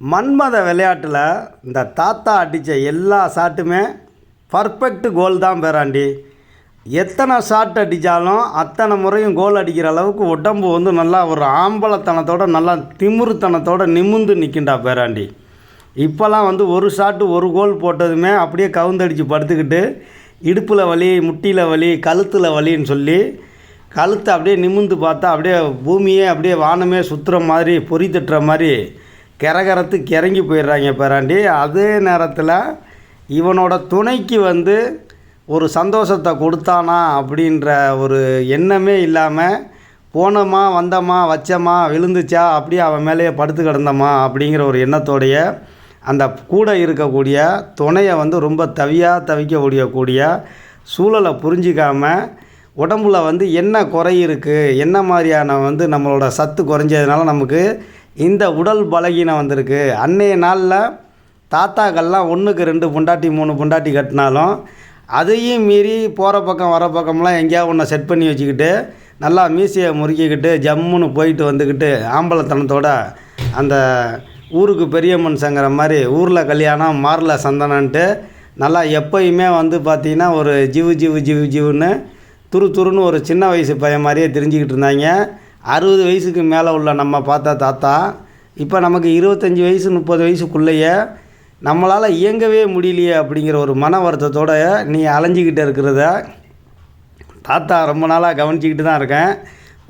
மன்மத விளையாட்டில் இந்த தாத்தா அடித்த எல்லா ஷாட்டுமே பர்ஃபெக்ட் கோல் தான் பேராண்டி. எத்தனை ஷாட் அடித்தாலும் அத்தனை முறையும் கோல் அடிக்கிற அளவுக்கு உடம்பு வந்து நல்லா ஒரு ஆம்பளத்தனத்தோட நல்லா திமிருத்தனத்தோட நிமிந்து நிற்கின்றா பேராண்டி. இப்போல்லாம் வந்து ஒரு ஷாட்டு ஒரு கோல் போட்டதுமே அப்படியே கவுந்தடிச்சு படுத்துக்கிட்டு இடுப்பில் வலி முட்டியில் வலி கழுத்தில் வலின்னு சொல்லி கழுத்தை அப்படியே நிமிந்து பார்த்தா அப்படியே பூமியே அப்படியே வானமே சுற்றுற மாதிரி பொறி தட்டுற மாதிரி கிறகரத்து கிறங்கி போயிடுறாங்க பேராண்டி. அதே நேரத்தில் இவனோட துணைக்கு வந்து ஒரு சந்தோஷத்தை கொடுத்தானா அப்படின்ற ஒரு எண்ணமே இல்லாமல் போனோமா வந்தோமா வச்சோமா விழுந்துச்சா அப்படியே அவன் மேலேயே படுத்து கிடந்தோமா? அப்படிங்கிற ஒரு எண்ணத்தோடைய அந்த கூட இருக்கக்கூடிய துணையை வந்து ரொம்ப தவியாக தவிக்கக்கூடிய கூடிய சூழலை புரிஞ்சிக்காமல் உடம்புல வந்து என்ன குறை இருக்குது என்ன மாதிரியான வந்து நம்மளோட சத்து குறைஞ்சதுனால நமக்கு இந்த உடல் பலகீனம் வந்திருக்கு. அன்னைய நாளில் தாத்தாக்கள்லாம் ஒன்றுக்கு ரெண்டு பொண்டாட்டி மூணு பொண்டாட்டி கட்டினாலும் அதையும் மீறி போகிற பக்கம் வர பக்கம்லாம் எங்கேயாவது ஒன்றை செட் பண்ணி வச்சுக்கிட்டு நல்லா மீசையை முறுக்கிக்கிட்டு ஜம்முன்னு போயிட்டு வந்துக்கிட்டு ஆம்பளத்தனத்தோட அந்த ஊருக்கு பெரிய மனுஷங்கிற மாதிரி ஊரில் கல்யாணம் மாரில் சந்தனன்ட்டு நல்லா எப்பயுமே வந்து பார்த்திங்கன்னா ஒரு ஜிவு ஜிவு ஜிவு ஜிவுன்னு துரு துருன்னு ஒரு சின்ன வயசு பையன் மாதிரியே தெரிஞ்சுக்கிட்டு இருந்தாங்க. அறுபது வயசுக்கு மேலே உள்ள நம்ம பார்த்தா தாத்தா இப்போ நமக்கு இருபத்தஞ்சி வயசு முப்பது வயசுக்குள்ளேயே நம்மளால் இயங்கவே முடியலையே அப்படிங்கிற ஒரு மன வருத்தத்தோடு நீ அலைஞ்சிக்கிட்டு இருக்கிறத தாத்தா ரொம்ப நாளாக கவனிச்சிக்கிட்டு தான் இருக்கேன்.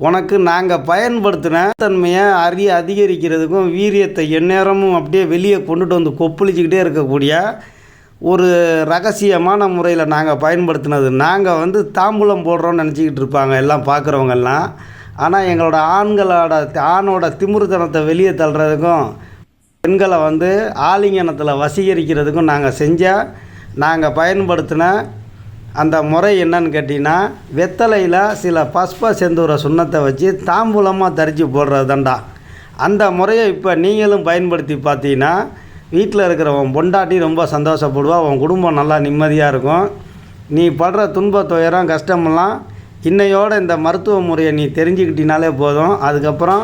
உனக்கு நாங்கள் பயன்படுத்தின தன்மையை அறிய அதிகரிக்கிறதுக்கும் வீரியத்தை எந்நேரமும் அப்படியே வெளியே கொண்டுட்டு வந்து கொப்பளிச்சிக்கிட்டே இருக்கக்கூடிய ஒரு ரகசியமான முறையில் நாங்கள் பயன்படுத்தினது. நாங்கள் வந்து தாம்பூலம் போடுறோம்னு நினச்சிக்கிட்டு இருப்பாங்க எல்லாம் பார்க்குறவங்கெல்லாம் ஆனால் எங்களோட ஆண்களோட ஆணோட திமுருத்தனத்தை வெளியே தள்ளுறதுக்கும் பெண்களை வந்து ஆலிங்கனத்தில் வசீகரிக்கிறதுக்கும் நாங்கள் செஞ்ச நாங்கள் பயன்படுத்தின அந்த முறை என்னன்னு கேட்டிங்கன்னா வெத்தலையில் சில பஸ்ப செந்தூர சுண்ணத்தை வச்சு தாம்பூலமாக தரித்து போடுறது தான்டா அந்த முறையை இப்போ நீங்களும் பயன்படுத்தி பார்த்தீங்கன்னா வீட்டில் இருக்கிறவன் பொண்டாட்டி ரொம்ப சந்தோஷப்படுவா உன் குடும்பம் நல்லா நிம்மதியாக இருக்கும். நீ படுற துன்ப துயரம் கஷ்டமெல்லாம் இன்னையோட இந்த மருத்துவ முறையை நீ தெரிஞ்சுக்கிட்டினாலே போதும். அதுக்கப்புறம்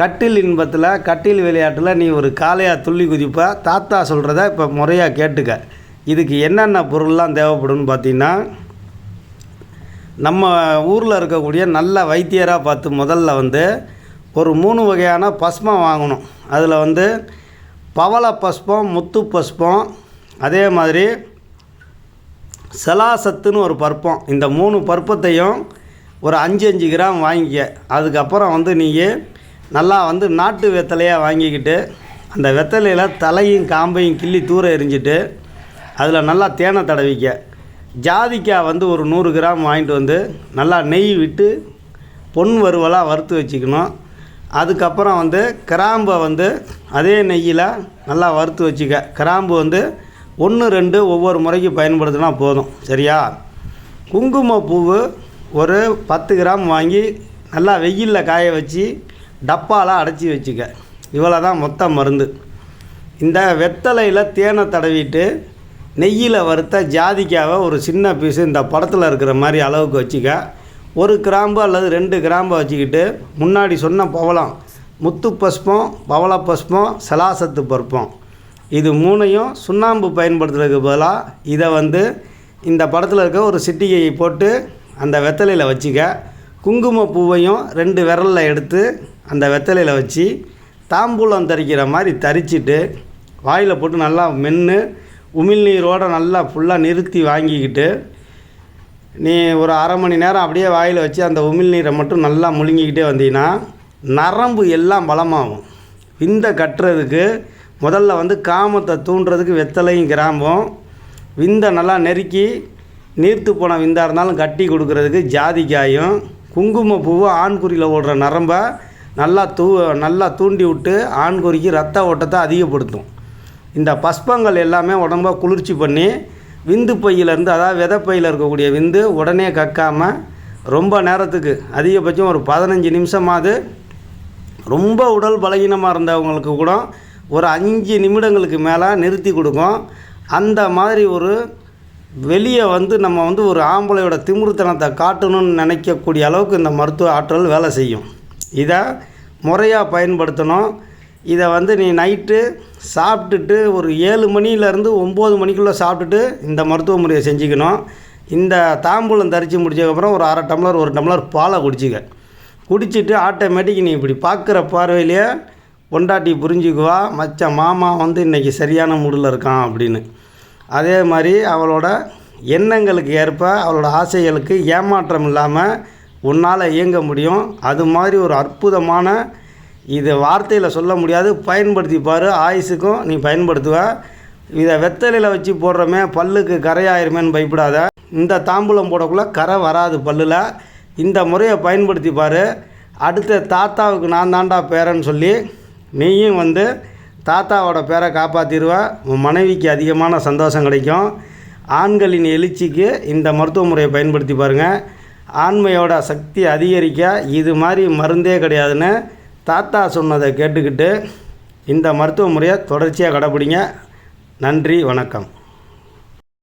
கட்டில் இன்பத்தில் கட்டில் விளையாட்டில் நீ ஒரு காளையாக துள்ளி குதிப்ப. தாத்தா சொல்கிறத இப்போ முறையாக கேட்டுக்க. இதுக்கு என்னென்ன பொருள்லாம் தேவைப்படும்னு பார்த்தீங்கன்னா நம்ம ஊரில் இருக்கக்கூடிய நல்ல வைத்தியராக பார்த்து முதல்ல வந்து ஒரு மூணு வகையான பஸ்மம் வாங்கணும். அதில் வந்து பவள பஸ்பம் முத்து பஸ்பம் அதே மாதிரி செலாசத்துன்னு ஒரு பருப்பம். இந்த மூணு பருப்பத்தையும் ஒரு அஞ்சு அஞ்சு கிராம் வாங்கிக்க. அதுக்கப்புறம் வந்து நீங்கள் நல்லா வந்து நாட்டு வெத்தலையாக வாங்கிக்கிட்டு அந்த வெத்தலையில் தலையும் காம்பையும் கிள்ளி தூர எரிஞ்சிட்டு அதில் நல்லா தேனை தடவிக்க. ஜாதிக்காய் வந்து ஒரு நூறு கிராம் வாங்கிட்டு வந்து நல்லா நெய் விட்டு பொன் வறுவலாக வறுத்து வச்சுக்கணும். அதுக்கப்புறம் வந்து கிராம்பை வந்து அதே நெய்யில் நல்லா வறுத்து வச்சுக்க. கிராம்பு வந்து ஒன்று ரெண்டு ஒவ்வொரு முறைக்கு பயன்படுத்தினா போதும். சரியா? குங்குமப்பூவு ஒரு பத்து கிராம் வாங்கி நல்லா வெயிலில் காய வச்சு டப்பாவில் அடைச்சி வச்சுக்க. இவ்வளோ தான் மொத்த மருந்து. இந்த வெத்தலையில் தேனை தடவிட்டு நெய்யில் வறுத்த ஜாதிக்காவை ஒரு சின்ன பீஸு இந்த படத்தில் இருக்கிற மாதிரி அளவுக்கு வச்சுக்க. ஒரு கிராம்பு அல்லது ரெண்டு கிராம்பை வச்சுக்கிட்டு முன்னாடி சொன்ன பவளம் முத்து பஸ்பம் பவள பஸ்பம் செலாசத்து பருப்பம். இது மூணையும் சுண்ணாம்பு பயன்படுத்துறதுக்கு பதிலாக இதை வந்து இந்த படத்தில் இருக்க ஒரு சிட்டிகையை போட்டு அந்த வெத்தலையில் வச்சுக்க குங்குமப்பூவையும் ரெண்டு விரலில் எடுத்து அந்த வெத்தலையில் வச்சு தாம்பூலம் தரிக்கிற மாதிரி தரிச்சிட்டு வாயில் போட்டு நல்லா மென்று உமிழ்நீரோடு நல்லா ஃபுல்லாக நிறுத்தி வாங்கிக்கிட்டு நீ ஒரு அரை மணி நேரம் அப்படியே வாயில் வச்சு அந்த உமிழ்நீரை மட்டும் நல்லா முழுங்கிக்கிட்டே வந்தீங்கன்னா நரம்பு எல்லாம் பலமாகும். விந்த கட்டுறதுக்கு முதல்ல வந்து காமத்தை தூண்டுறதுக்கு வெத்தலையும் கிராமம் விந்தை நல்லா நெருக்கி நீர்த்து போன விந்தாக இருந்தாலும் கட்டி கொடுக்கறதுக்கு ஜாதிக்காயும் குங்குமப்பூவும் ஆண்குறியில் ஓடுற நரம்பை நல்லா தூ நல்லா தூண்டி விட்டு ஆண்குறிக்கு ரத்த ஓட்டத்தை அதிகப்படுத்தும். இந்த பஸ்பங்கள் எல்லாமே உடம்பாக குளிர்ச்சி பண்ணி விந்து பையிலேருந்து அதாவது விதைப்பையில் இருக்கக்கூடிய விந்து உடனே கக்காமல் ரொம்ப நேரத்துக்கு அதிகபட்சம் ஒரு பதினஞ்சு நிமிஷமாவது ரொம்ப உடல் பலகீனமாக இருந்தவங்களுக்கு கூட ஒரு அஞ்சு நிமிடங்களுக்கு மேலே நிறுத்தி கொடுக்கும். அந்த மாதிரி ஒரு வெளியே வந்து நம்ம வந்து ஒரு ஆம்பளையோட திமிருத்தனத்தை காட்டணும்னு நினைக்கக்கூடிய அளவுக்கு இந்த மருத்துவ ஆற்றல் வேலை செய்யும். இதை முறையாக பயன்படுத்தணும். இதை வந்து நீ நைட்டு சாப்பிட்டுட்டு ஒரு ஏழு மணிலேருந்து ஒம்பது மணிக்குள்ளே சாப்பிட்டுட்டு இந்த மருத்துவ முறையை செஞ்சுக்கணும். இந்த தாம்பூலம் தரித்து முடிச்சதுக்கப்புறம் ஒரு அரை டம்ளர் ஒரு டம்ளர் பாலை குடிச்சிக்க. குடிச்சிட்டு ஆட்டோமேட்டிக் நீ இப்படி பார்க்குற பார்வையிலேயே பொண்டாட்டி புரிஞ்சுக்குவா மச்ச மாமா வந்து இன்றைக்கி சரியான மூடில் இருக்கான் அப்படின்னு. அதே மாதிரி அவளோட எண்ணங்களுக்கு ஏற்ப அவளோட ஆசைகளுக்கு ஏமாற்றம் இல்லாமல் உன்னால் இயங்க முடியும். அது மாதிரி ஒரு அற்புதமான இது வார்த்தையில் சொல்ல முடியாது. பயன்படுத்தி பாரு நீ பயன்படுத்துவ. இதை வெத்தலையில் வச்சு போடுறோமே பல்லுக்கு கரையாயிருமேன்னு பயப்படாத. இந்த தாம்பூலம் போடக்குள்ளே கரை வராது பல்லில். இந்த முறையை பயன்படுத்தி பாரு. அடுத்த தாத்தாவுக்கு நான் தாண்டா பேரன்னு சொல்லி நீயும் வந்து தாத்தாவோட பேரை காப்பாற்றிடுவ உன் மனைவிக்கு அதிகமான சந்தோஷம் கிடைக்கும். ஆண்களின் எழுச்சிக்கு இந்த மருத்துவ முறையை பயன்படுத்தி பாருங்கள் ஆண்மையோட சக்தி அதிகரிக்க இது மாதிரி மருந்தே கிடையாதுன்னு தாத்தா சொன்னதை கேட்டுக்கிட்டு இந்த மருத்துவ முறையை தொடர்ச்சியாக கடைப்பிடிங்க. நன்றி வணக்கம்.